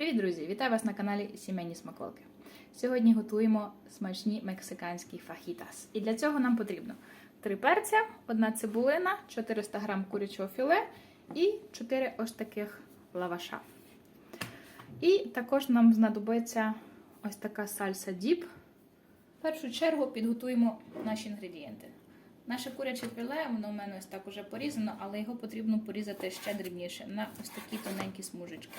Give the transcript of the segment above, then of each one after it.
Привіт, друзі! Вітаю вас на каналі Сімейні Смаколки. Сьогодні готуємо смачні мексиканські фахітас. І для цього нам потрібно 3 перця, 1 цибулина, 400 г курячого філе і 4 ось таких лаваша. І також нам знадобиться ось така сальса діп. В першу чергу підготуємо наші інгредієнти. Наше куряче філе, воно у мене ось так уже порізано, але його потрібно порізати ще дрібніше на ось такі тоненькі смужечки.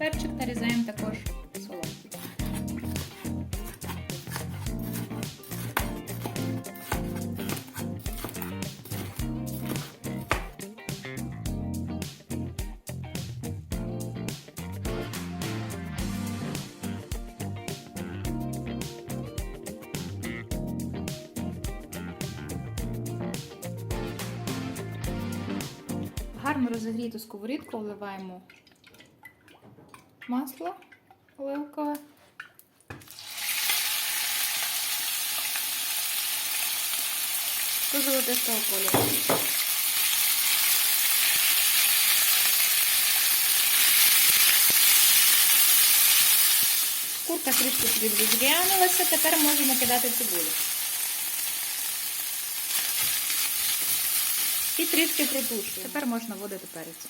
Перчик нарізаємо також соломкою. В гарно розігріту сковорідку вливаємо масло оливкове. До золотистого кольору. Курка трішки підрізрянулася, тепер можемо кидати цибулю. І трішки протушуємо. Тепер можна вводити перець.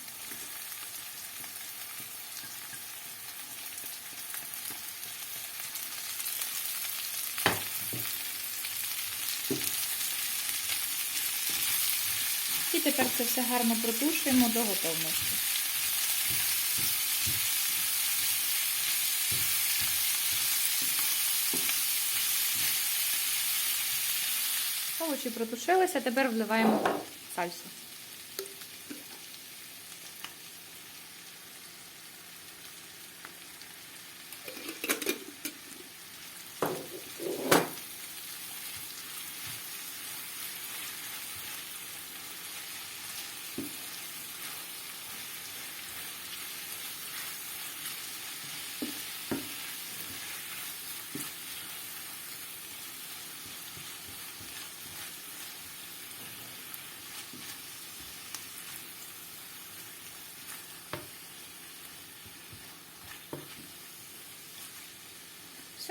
І тепер це все гарно протушуємо до готовності. Овочі протушилися, тепер вливаємо сальсу.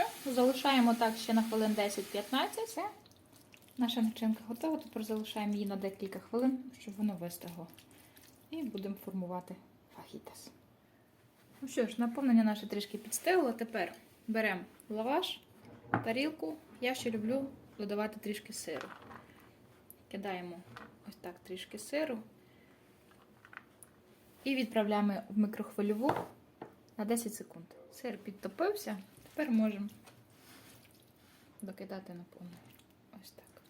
Все, залишаємо так ще на хвилин 10-15. Все. Наша начинка готова. Тепер залишаємо її на декілька хвилин, щоб воно вистигло. І будемо формувати фахітас. Ну що ж, наповнення наше трішки підстигло. Тепер беремо лаваш, тарілку. Я ще люблю додавати трішки сиру. Кидаємо ось так трішки сиру. І відправляємо в микрохвильову на 10 секунд. Сир підтопився. Тепер можемо докидати на повну. Ось так.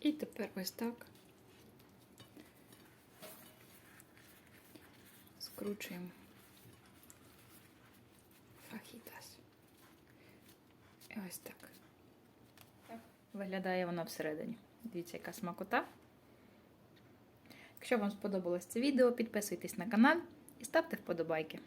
І тепер ось так скручуємо фахітас. Ось так. Виглядає воно всередині. Дивіться, яка смакота. Якщо вам сподобалось це відео, підписуйтесь на канал і ставте вподобайки.